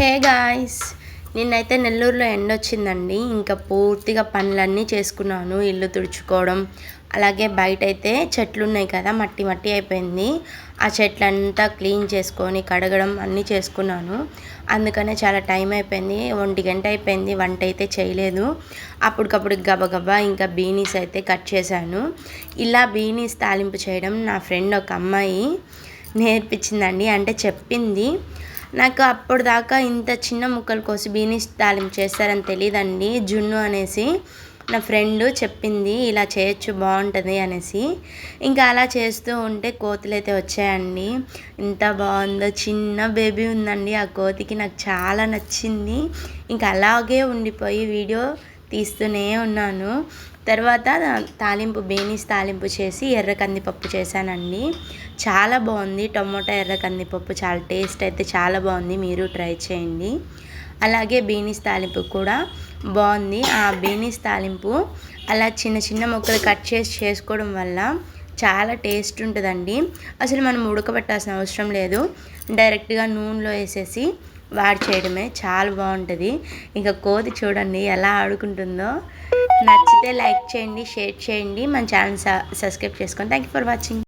Hey guys నిన్నైతే నెల్లూరులో ఎండ వచ్చిందండి. ఇంకా పూర్తిగా పనులన్నీ చేసుకున్నాను ఇల్లు తుడుచుకోవడం అలాగే బయట అయితే చెట్లు ఉన్నాయి కదా మట్టి మట్టి అయిపోయింది. ఆ చెట్లంతా క్లీన్ చేసుకొని కడగడం అన్నీ చేసుకున్నాను. అందుకనే చాలా టైం అయిపోయింది ఒంటి గంట అయిపోయింది వంట అయితే చేయలేదు. అప్పటికప్పుడు గబగబా ఇంకా బీనీస్ అయితే కట్ చేశాను. ఇలా బీనీస్ తాలింపు చేయడం నా ఫ్రెండ్ ఒక అమ్మాయి నేర్పించిందండి అంటే చెప్పింది. నాకు అప్పుడు దాకా ఇంత చిన్న ముక్కలు కోసి బీనీస్ తాలింపు చేస్తారని తెలియదండి జున్ను అనేసి నా ఫ్రెండ్ చెప్పింది ఇలా చేయొచ్చు బాగుంటుంది అనేసి. ఇంకా అలా చేస్తూ ఉంటే కోతులు అయితే వచ్చాయండి. ఎంత బాగుందో చిన్న బేబీ ఉందండి. ఆ కోతికి నాకు చాలా నచ్చింది. ఇంకా అలాగే ఉండిపోయి వీడియో తీస్తూనే ఉన్నాను. తర్వాత తాలింపు బేనీస్ తాలింపు చేసి ఎర్ర కందిపప్పు చేశానండి. చాలా బాగుంది. టమోటా ఎర్ర కందిపప్పు చాలా టేస్ట్ అయితే చాలా బాగుంది. మీరు ట్రై చేయండి. అలాగే బీనీస్ తాలింపు కూడా బాగుంది. ఆ బీనీస్ తాలింపు అలా చిన్న చిన్న ముక్కలు కట్ చేసి చేసుకోవడం వల్ల చాలా టేస్ట్ ఉంటుందండి. అసలు మనం ఉడకబెట్టాల్సిన అవసరం లేదు. డైరెక్ట్గా నూనెలో వేసేసి వాడి చేయడమే. చాలా బాగుంటుంది. ఇంకా కోతి చూడండి ఎలా ఆడుకుంటుందో. నచ్చితే లైక్ చేయండి షేర్ చేయండి. మన ఛానల్ సబ్స్క్రైబ్ చేసుకోండి థ్యాంక్ యూ ఫర్ వాచింగ్.